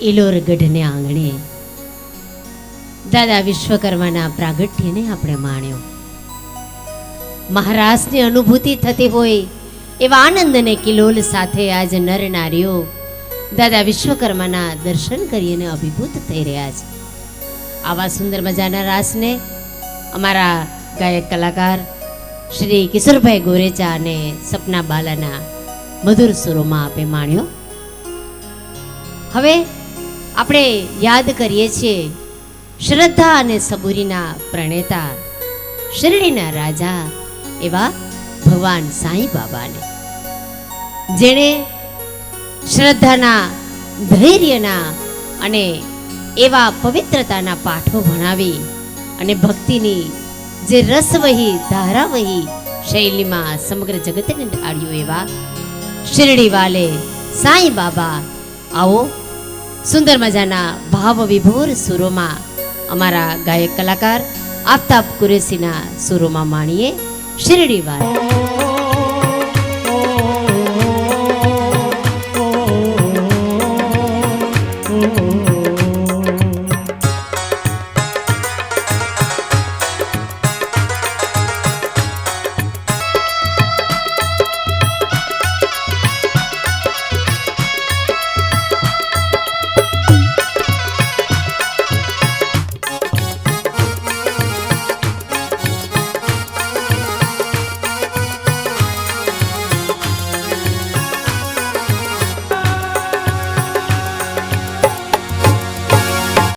ઇલોરગઢને આંગણે. દાદા વિશ્વકર્માના પ્રાગટ્યને આપણે માણ્યો. મહારાજની અનુભૂતિ થતી હોય એવા આનંદને કિલોલ સાથે આજ નર નારીઓ દાદા વિશ્વકર્માના દર્શન કરીને અભિભૂત થઈ રહ્યા છે. આવા સુંદર મજાના રાસને અમારા ગાયક કલાકાર શ્રી કિશોરભાઈ ગોરેચા અને સપના બાલાના મધુર સુરોમાં આપે માણ્યો. હવે આપણે યાદ કરીએ છીએ શ્રદ્ધા અને સબુરીના પ્રણેતા, શિરડીના રાજા એવા ભગવાન સાંઈ બાબાને. જેણે શ્રદ્ધાના, ધૈર્યના અને એવા પવિત્રતાના પાઠો ભણાવી અને ભક્તિની જે રસવહી, ધારાવહી શૈલીમાં સમગ્ર જગતને ઢાળ્યું એવા શિરડી વાલે સાંઈ બાબા, આવો સુંદર મજાના ભાવ વિભોર સુરોમાં અમારા ગાયક કલાકાર આફતાબ કુરેશીના સુરોમાં માણીએ શિરડી વાલે